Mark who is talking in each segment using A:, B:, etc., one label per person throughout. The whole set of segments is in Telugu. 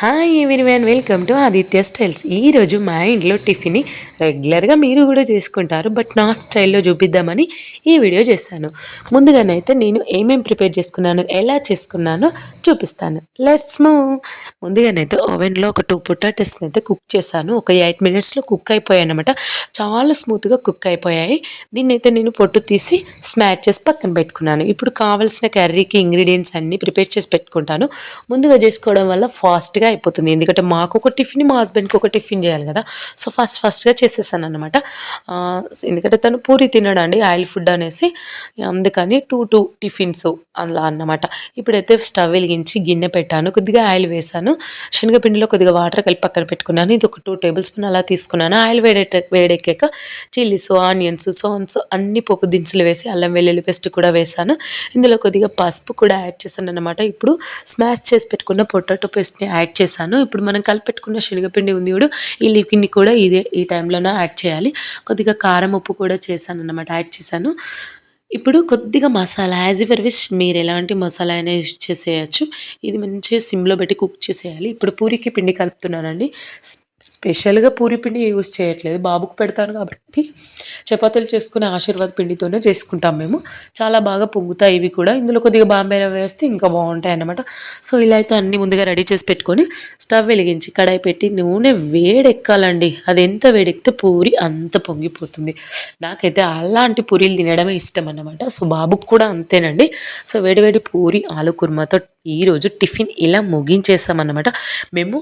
A: Hi everyone welcome to Aditya styles ఈరోజు మా ఇంట్లో టిఫిన్ రెగ్యులర్గా మీరు కూడా చేసుకుంటారు బట్ నా స్టైల్లో చూపిద్దామని ఈ వీడియో చేశాను ముందుగానైతే నేను ఏమేమి ప్రిపేర్ చేసుకున్నాను ఎలా చేసుకున్నానో చూపిస్తాను. లెట్స్ మూవ్ ముందుగానైతే ఓవెన్లో ఒక టూ పొటాటోస్ని అయితే కుక్ చేశాను. ఒక ఎయిట్ మినిట్స్లో కుక్ అయిపోయాయి అనమాట చాలా స్మూత్గా కుక్ అయిపోయాయి. దీన్ని అయితే నేను పొట్టు తీసి స్మాష్ చేసి పక్కన పెట్టుకున్నాను. ఇప్పుడు కావాల్సిన కర్రీకి ఇంగ్రీడియంట్స్ అన్నీ ప్రిపేర్ చేసి పెట్టుకుంటాను. ముందుగా చేసుకోవడం వల్ల ఫాస్ట్గా అయిపోతుంది. ఎందుకంటే మాకు ఒక టిఫిన్ మా హస్బెండ్కి ఒక టిఫిన్ చేయాలి కదా. సో ఫస్ట్ ఫస్ట్గా చేసేసాను అనమాట ఎందుకంటే తను పూరి తినడండి ఆయిల్ ఫుడ్ అనేసి. అందుకని టూ టూ టిఫిన్స్ అలా అన్నమాట. ఇప్పుడైతే స్టవ్ వెలిగించి గిన్నె పెట్టాను. కొద్దిగా ఆయిల్ వేసాను. శనగపిండిలో కొద్దిగా వాటర్ కలిపి పక్కన పెట్టుకున్నాను. ఇది ఒక టూ టేబుల్ స్పూన్ అలా తీసుకున్నాను. ఆయిల్ వేడెట్ వేడెక్కాక చిల్లీస్ ఆనియన్స్ సోన్స్ అన్ని పోపు దినుసులు వేసి అల్లం వెల్లుల్లి పేస్ట్ కూడా వేసాను. ఇందులో కొద్దిగా పసుపు కూడా యాడ్ చేశాను అనమాట ఇప్పుడు స్మాష్ చేసి పెట్టుకున్న పొటాటో పేస్ట్ని యాడ్ చేశాను. ఇప్పుడు మనం కలిపెట్టుకున్న శనగపిండి ఉంది చూడు ఈ లిక్విడ్ని కూడా ఇదే ఈ టైంలోనే యాడ్ చేయాలి. కొద్దిగా కారం ఉప్పు కూడా చేశాను అనమాట యాడ్ చేశాను. ఇప్పుడు కొద్దిగా మసాలా యాజ్ ఇవర్ విష్ మీరు ఎలాంటి మసాలా అయినా యూజ్ చేసేయచ్చు. ఇది మంచిగా సిమ్లో పెట్టి కుక్ చేసేయాలి. ఇప్పుడు పూరికి పిండి కలుపుతున్నానండి. స్పెషల్గా పూరి పిండి యూజ్ చేయట్లేదు. బాబుకు పెడతాను కాబట్టి చపాతీలు చేసుకునే ఆశీర్వాద్ పిండితోనే చేసుకుంటాం మేము. చాలా బాగా పొంగుతాయి ఇవి కూడా. ఇందులో కొద్దిగా బాంబే రవ్వ వేస్తే ఇంకా బాగుంటాయి అన్నమాట. సో ఇలా అయితే అన్ని ముందుగా రెడీ చేసి పెట్టుకొని స్టవ్ వెలిగించి కడాయి పెట్టి నూనె వేడెక్కాలండి. అది ఎంత వేడెక్కితే పూరి అంత పొంగిపోతుంది. నాకైతే అలాంటి పూరీలు తినడమే ఇష్టం అన్నమాట. సో బాబుకు కూడా అంతేనండి. సో వేడివేడి పూరి ఆలు కుర్మాతో ఈరోజు టిఫిన్ ఇలా ముగించేసామన్నమాట మేము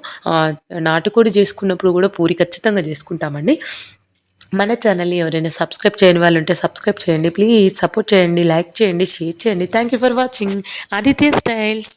A: నాటుకోడి చేసుకున్నప్పుడు కూడా పూరి ఖచ్చితంగా చేసుకుంటామండి. మన ఛానల్ని ఎవరైనా సబ్స్క్రైబ్ చేయని వాళ్ళు ఉంటే సబ్స్క్రైబ్ చేయండి. ప్లీజ్ సపోర్ట్ చేయండి లైక్ చేయండి షేర్ చేయండి. Thank you for watching Aditya styles